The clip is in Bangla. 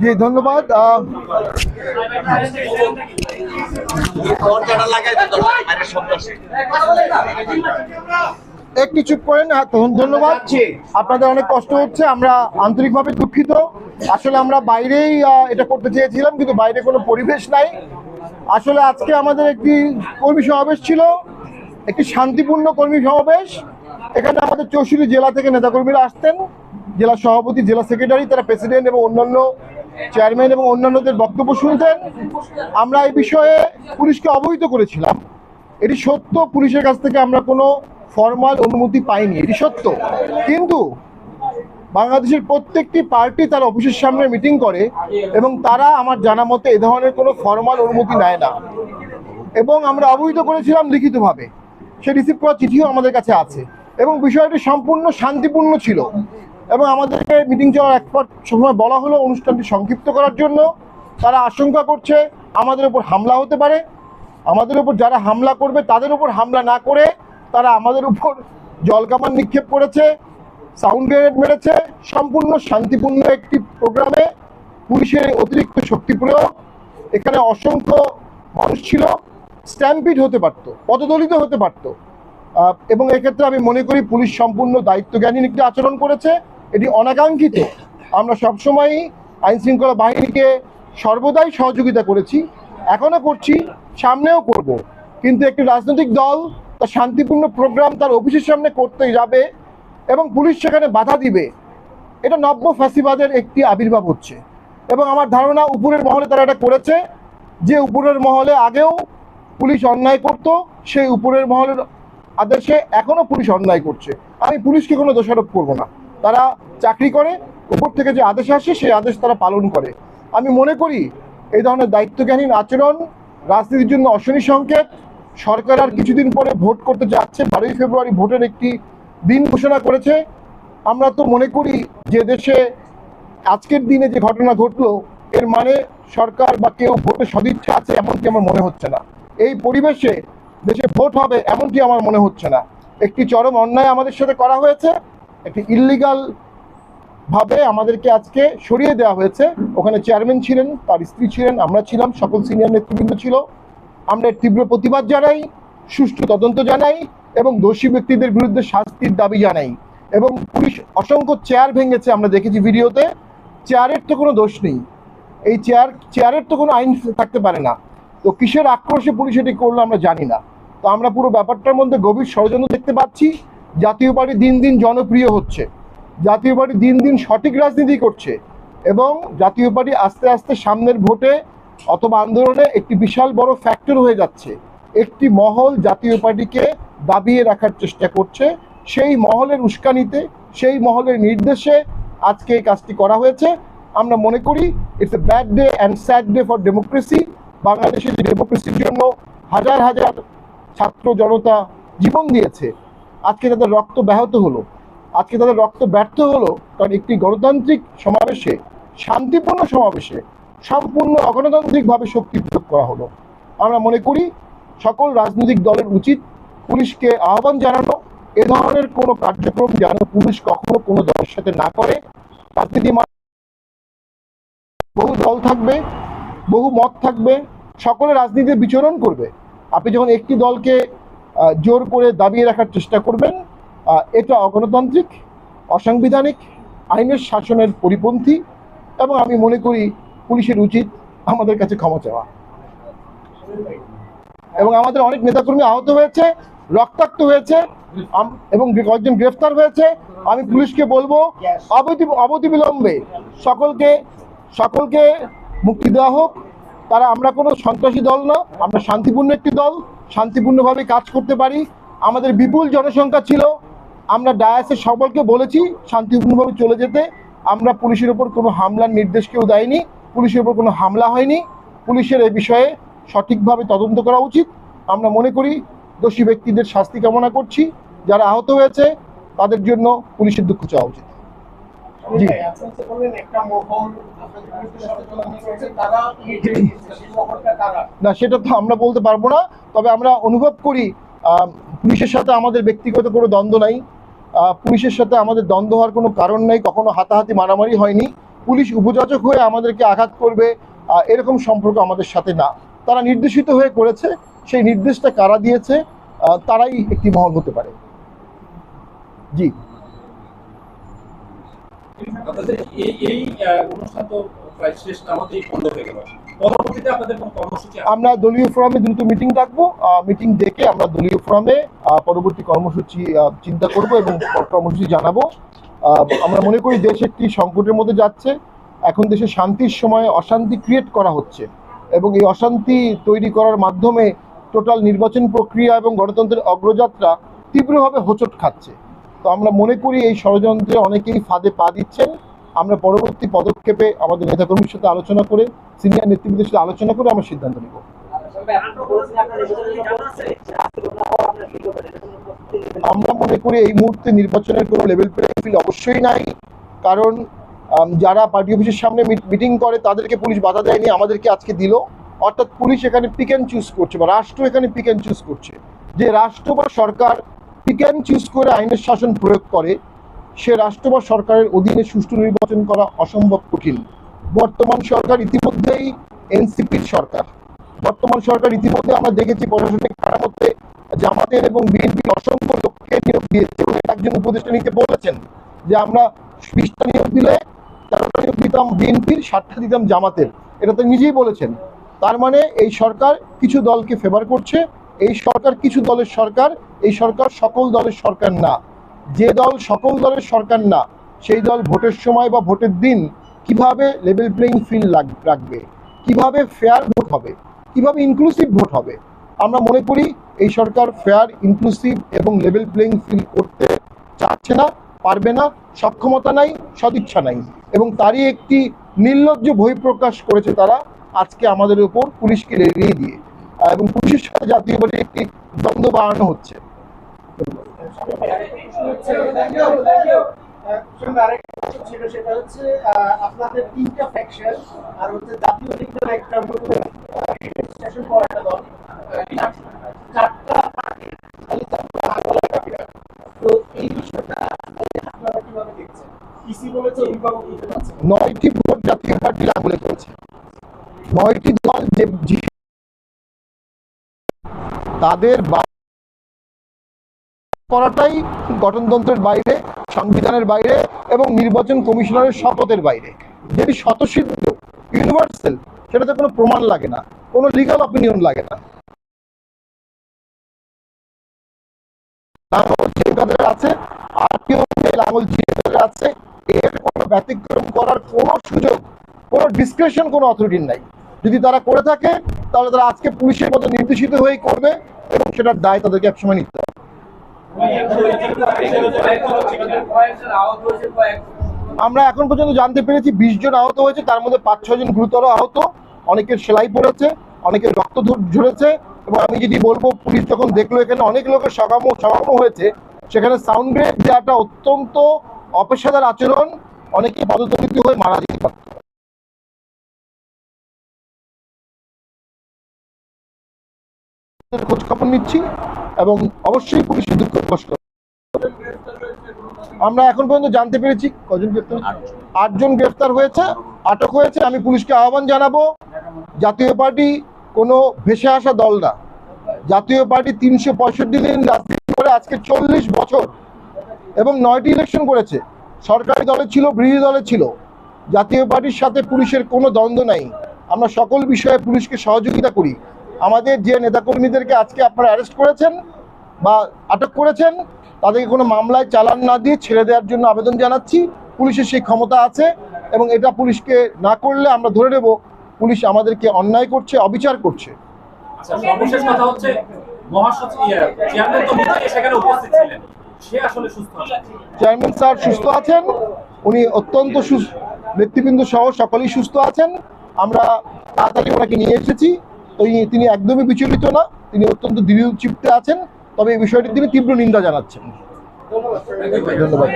জি ধন্যবাদ। একটু চুপ করেন হ্যাঁ, ধন- ধন্যবাদ। আপনাদের অনেক কষ্ট হচ্ছে আমরা আন্তরিকভাবে দুঃখিত। আসলে আমরা বাইরেই এটা করতে চেয়েছিলাম কিন্তু বাইরে কোনো পরিবেশ নাই। আসলে আজকে আমাদের একটি কর্মী সমাবেশ ছিল একটি শান্তিপূর্ণ কর্মী সমাবেশ। এখানে আমাদের চৌষট্টি জেলা থেকে নেতাকর্মীরা আসতেন। জেলা সভাপতি জেলা সেক্রেটারি তারা প্রেসিডেন্ট এবং অন্যান্য চেয়ারম্যান এবং অন্যান্যদের বক্তব্য শুনতেন আমরা এই বিষয়ে পুলিশকে অবহিত করেছিলাম। এটি সত্য, পুলিশের কাছ থেকে আমরা কোনো ফর্মাল অনুমতি পাইনি, এটি সত্য। কিন্তু বাংলাদেশের প্রত্যেকটি পার্টি তার অফিসের সামনে মিটিং করে এবং তারা আমার জানা মতে এ ধরনের কোনো ফর্মাল অনুমতি নেয় না। এবং আমরা অবহিত করেছিলাম লিখিতভাবে। সে রিসিভ করা চিঠিও আমাদের কাছে আছে। এবং বিষয়টি সম্পূর্ণ শান্তিপূর্ণ ছিল। এবং আমাদেরকে মিটিং চলার এক পর সময় বলা হলো অনুষ্ঠানটি সংক্ষিপ্ত করার জন্য। তারা আশঙ্কা করছে আমাদের উপর হামলা হতে পারে। আমাদের উপর যারা হামলা করবে, তাদের উপর হামলা না করে তারা আমাদের উপর জলকামান নিক্ষেপ করেছে সাউন্ড গ্রেনেড মেরেছে, সম্পূর্ণ শান্তিপূর্ণ একটি প্রোগ্রামে পুলিশের অতিরিক্ত শক্তি প্রয়োগ এখানে অসংখ্য মানুষ ছিল। স্ট্যাম্পিড হতে পারত, পদদলিত হতে পারত। এবং এক্ষেত্রে আমি মনে করি পুলিশ সম্পূর্ণ দায়িত্বজ্ঞানীন একটি আচরণ করেছে। এটি অনাকাঙ্ক্ষিত। আমরা সবসময়ই আইন শৃঙ্খলা বাহিনীকে সর্বদাই সহযোগিতা করেছি, এখনও করছি, সামনেও করব। কিন্তু একটি রাজনৈতিক দল, তার শান্তিপূর্ণ প্রোগ্রাম তার অফিসের সামনে করতে যাবে এবং পুলিশ সেখানে বাধা দিবে, এটা নব্য ফ্যাসিবাদের একটি আবির্ভাব হচ্ছে। এবং আমার ধারণা উপরের মহলে তারা এটা করেছে, যে উপরের মহলে আগেও পুলিশ অন্যায় করত, সেই উপরের মহলের আদেশে এখনও পুলিশ অন্যায় করছে। আমি পুলিশকে কোনো দোষারোপ করব না। তারা চাকরি করে, উপর থেকে যে আদেশ আসে সেই আদেশ তারা পালন করে। আমি মনে করি এই ধরনের দায়িত্বজ্ঞানহীন আচরণ, রাজনীতির জন্য অশনি সংকেত, সরকার আর কিছুদিন পরে ভোট করতে যাচ্ছে, বারোই ফেব্রুয়ারি ভোটের একটি দিন ঘোষণা করেছে। আমরা তো মনে করি যে দেশে আজকের দিনে যে ঘটনা ঘটলো, এর মানে সরকার বা কেউ ভোটে সদিচ্ছা আছে এমনটি আমার মনে হচ্ছে না। এই পরিবেশে দেশে ভোট হবে এমনটি আমার মনে হচ্ছে না। একটি চরম অন্যায় আমাদের সাথে করা হয়েছে। একটি ইল্লিগাল ভাবে আমাদেরকে আজকে সরিয়ে দেওয়া হয়েছে। ওখানে চেয়ারম্যান ছিলেন, তার স্ত্রী ছিলেন, আমরা ছিলাম, সকল সিনিয়র নেতৃবৃন্দ ছিল। আমরা তীব্র প্রতিবাদ জানাই, সুষ্ঠু তদন্ত জানাই এবং দোষী ব্যক্তিদের বিরুদ্ধে শাস্তির দাবি জানাই। এবং পুলিশ অসংখ্য চেয়ার ভেঙেছে, আমরা দেখেছি ভিডিওতে। চেয়ারের তো কোনো দোষ নেই। এই চেয়ার চেয়ারের তো কোনো আইন থাকতে পারে না। তো কিসের আক্রোশে পুলিশ এটি করল আমরা জানি না। তো আমরা পুরো ব্যাপারটার মধ্যে গভীর ষড়যন্ত্র দেখতে পাচ্ছি। জাতীয় পার্টি দিন দিন জনপ্রিয় হচ্ছে, জাতীয় পার্টি দিন দিন সঠিক রাজনীতি করছে এবং জাতীয় পার্টি আস্তে আস্তে সামনের ভোটে অথবা আন্দোলনে একটি বিশাল বড় ফ্যাক্টর হয়ে যাচ্ছে। একটি মহল জাতীয় পার্টিকে দাবিয়ে রাখার চেষ্টা করছে। সেই মহলের উস্কানিতে, সেই মহলের নির্দেশে আজকে এই কাজটি করা হয়েছে। আমরা মনে করি it's a bad day and sad day for democracy বাংলাদেশের ডেমোক্রেসির জন্য হাজার হাজার ছাত্র জনতা জীবন দিয়েছে আজকে তাদের রক্ত ব্যাহত হলো। আজকে তাদের রক্ত ব্যর্থ হলো কারণ একটি গণতান্ত্রিক সমাবেশে, শান্তিপূর্ণ সমাবেশে সম্পূর্ণ অগণতান্ত্রিকভাবে শক্তি প্রয়োগ করা হলো। আমরা মনে করি সকল রাজনৈতিক দলের উচিত পুলিশকে আহ্বান জানানো। এ ধরনের কোনো কার্যক্রম যেন পুলিশ কখনো কোনো দলের সাথে না করে। বহু দল থাকবে, বহু মত থাকবে, সকলে রাজনীতিতে বিচরণ করবে। আপনি যখন একটি দলকে জোর করে দাবিয়ে রাখার চেষ্টা করবেন। এটা অগণতান্ত্রিক, অসাংবিধানিক, আইনের শাসনের পরিপন্থী এবং আমি মনে করি পুলিশের উচিত আমাদের কাছে ক্ষমা চাওয়া। এবং আমাদের অনেক নেতাকর্মী আহত হয়েছে, রক্তাক্ত হয়েছে এবং কয়েকজন গ্রেফতার হয়েছে। আমি পুলিশকে বলব, অবধি, অবধিবিলম্বে সকলকে সকলকে মুক্তি দেওয়া হোক। তারা আমরা কোনো সন্ত্রাসী দল না, আমরা শান্তিপূর্ণ একটি দল। শান্তিপূর্ণভাবে কাজ করতে পারি। আমাদের বিপুল জনসংখ্যা ছিল। আমরা ডায়াসের সকলকে বলেছি শান্তিপূর্ণভাবে চলে যেতে। আমরা পুলিশের উপর কোনো হামলার নির্দেশ কেউ দেয়নি। পুলিশের উপর কোনো হামলা হয়নি। পুলিশের এই বিষয়ে সঠিকভাবে তদন্ত করা উচিত। আমরা মনে করি দোষী ব্যক্তিদের শাস্তি কামনা করছি। যারা আহত হয়েছে, তাদের জন্য পুলিশের দুঃখ চাওয়া উচিত। জি। না সেটা তো আমরা বলতে পারব না তবে আমরা অনুভব করি পুলিশের সাথে আমাদের ব্যক্তিগত কোনো দ্বন্দ্ব নাই পুলিশের সাথে আমাদের দ্বন্দ্ব হওয়ার কোনো কারণ নেই কখনো হাতাহাতি মারামারি হয়নি পুলিশ উপযাচক হয়ে আমাদেরকে আঘাত করবে এরকম সম্পর্ক আমাদের সাথে না। তারা নির্দেশিত হয়ে করেছে সেই নির্দেশটা কারা দিয়েছে তারাই একটি মহল হতে পারে। জি। আমরা দলীয় ফোরামে দ্রুত মিটিং ডাকবো। মিটিং ডেকে আমরা দলীয় ফোরামে পরবর্তী কর্মসূচি চিন্তা করব এবং কর্মসূচি জানাব। আমরা মনে করি দেশ একটি সংকটের মধ্যে যাচ্ছে। এখন দেশে শান্তির সময় অশান্তি ক্রিয়েট করা হচ্ছে এবং এই অশান্তি তৈরি করার মাধ্যমে টোটাল নির্বাচন প্রক্রিয়া এবং গণতন্ত্রের অগ্রযাত্রা তীব্রভাবে হোঁচট খাচ্ছে। তো আমরা মনে করি এই ষড়যন্ত্রে অনেকেই ফাঁদে পা দিচ্ছেন। আমরা পরবর্তী পদক্ষেপে আমাদের নেতাকর্মীর সাথে আলোচনা করে, সিনিয়র নেতৃবৃন্দের সাথে আলোচনা করে আমরা সিদ্ধান্ত নিব। আমরা মনে করি এই মুহূর্তে নির্বাচনের কোনো লেভেল প্লেইং ফিল্ড অবশ্যই নাই। কারণ যারা পার্টি অফিসের সামনে মিটিং করে, তাদেরকে পুলিশ বাধা দেয়নি, আমাদেরকে আজকে দিল। অর্থাৎ পুলিশ এখানে পিক অ্যান্ড চুজ করছে, বা রাষ্ট্র এখানে পিক অ্যান্ড চুজ করছে। যে রাষ্ট্র বা সরকার অ্যান্ড চুজ করে আইনের শাসন প্রয়োগ করে, সে রাষ্ট্র বা সরকারের অধীনে সুষ্ঠু নির্বাচন করা অসম্ভব কঠিন। বর্তমান সরকার ইতিমধ্যেই এনসিপির সরকার। বর্তমান সরকার ইতিমধ্যে আমরা দেখেছি প্রশাসনিক কারামতে জামাতের এবং বিএনপির অসংখ্য লোককে নিয়োগ দিয়েছে এবং একজন উপদেষ্টা নিতে বলেছেন যে আমরা বিশটা নিয়োগ দিলে তেরোটা নিয়োগ দিতাম বিএনপির, ষাটটা দিতাম জামাতের। এটা তো নিজেই বলেছেন। তার মানে এই সরকার কিছু দলকে ফেভার করছে এই সরকার কিছু দলের সরকার, এই সরকার সকল দলের সরকার না। যে দল সকল দলের সরকার না, সেই দল ভোটের সময় বা ভোটের দিন কীভাবে লেভেল প্লেইং ফিল্ড রাখবে? কীভাবে ফেয়ার ভোট হবে? কীভাবে ইনক্লুসিভ ভোট হবে? আমরা মনে করি এই সরকার ফেয়ার ইনক্লুসিভ এবং লেভেল প্লেইং ফিল্ড করতে চাচ্ছে না, পারবে না, সক্ষমতা নাই, সদিচ্ছা নাই এবং তারই একটি নির্লজ্জ বহিঃপ্রকাশ করেছে তারা আজকে আমাদের উপর পুলিশকে লেলিয়ে দিয়ে। এবং পুলিশের সাথে জাতীয় বলে একটি দ্বন্দ্ব বাড়ানো হচ্ছে। ছিল সেটা হচ্ছে আপনাদের তিনটা ফ্যাকশন আর হচ্ছে জাতীয় লিগের একটা নতুন রেজিস্ট্রেশন করা একটা দল চারটা পার্টি খালি চারটা তো এই বিষয়টা আপনারা কীভাবে দেখছেন? বলেছে অভিভাবক না। নয়টি ভোট জাতীয় পার্টি আঙুলে করেছে নয়টি দল যে যে- তাদের করাটাই গঠনতন্ত্রের বাইরে, সংবিধানের বাইরে এবং নির্বাচন কমিশনারের শপথের বাইরে। যেটি স্বতঃসিদ্ধ ইউনিভার্সাল সেটাতে কোনো প্রমাণ লাগে না, কোনো লিগাল অপিনিয়ন লাগে না। আছে চিরকাদের আছে, এর কোনো ব্যতিক্রম করার কোনো সুযোগ, কোনো ডিসক্রিপশন কোনো অথরিটির নাই। যদি তারা করে থাকে, তাহলে তারা আজকে পুলিশের মতো নির্দেশিত হয়েই করবে এবং সেটার দায় তাদেরকে একসময় নিতে হবে। আমরা এখন পর্যন্ত জানতে পেরেছি বিশ জন আহত হয়েছে, তার মধ্যে পাঁচ ছজন গুরুতর আহত। অনেকের সেলাই পড়েছে, অনেকের রক্ত ঝরেছে এবং আমি যদি বলব, পুলিশ যখন দেখল এখানে অনেক লোকের সমাগম সমাগম হয়েছে, সেখানে সাউন্ড গ্রেড দেওয়াটা অত্যন্ত অপেশাদার আচরণ। অনেকে পদতলিত হয়ে মারা যেতে পারত। খোঁজ খবর নিচ্ছি এবং অবশ্যই পুলিশের দুঃখ কষ্ট আমরা এখন পর্যন্ত জানতে পেরেছি কজন গ্রেফতার? আটজন গ্রেফতার হয়েছে, আটক হয়েছে। আমি পুলিশকে আহ্বান জানাব, জাতীয় পার্টি কোনো ভেসে আসা দল না। জাতীয় পার্টি তিনশো পঁয়ষট্টি দিন রাজনীতি করে আজকে চল্লিশ বছর এবং নয়টি ইলেকশন করেছে। সরকারি দলে ছিল, বিরোধী দলে ছিল। জাতীয় পার্টির সাথে পুলিশের কোনো দ্বন্দ্ব নাই। আমরা সকল বিষয়ে পুলিশকে সহযোগিতা করি। আমাদের যে নেতাকর্মীদেরকে আজকে আপনারা অ্যারেস্ট করেছেন বা আটক করেছেন তাদেরকে কোনো মামলায় চালান না দিয়ে ছেড়ে দেওয়ার জন্য আবেদন জানাচ্ছি। পুলিশের সেই ক্ষমতা আছে এবং এটা পুলিশকে না করলে আমরা ধরে নেব পুলিশ আমাদেরকে অন্যায় করছে অবিচার করছে। আচ্ছা কথা হচ্ছে ইয়ে, চেয়ারম্যান আছে? চেয়ারম্যান স্যার সুস্থ আছেন। উনি অত্যন্ত সুস্থ নেতৃবৃন্দ সহ সকলেই সুস্থ আছেন। আমরা তাড়াতাড়ি ওনাকে নিয়ে এসেছি। তিনি একদমই বিচলিত না, তিনি অত্যন্ত দৃঢ় চিত্তে আছেন, তবে এই বিষয়টির তিনি তীব্র নিন্দা জানাচ্ছেন। ধন্যবাদ।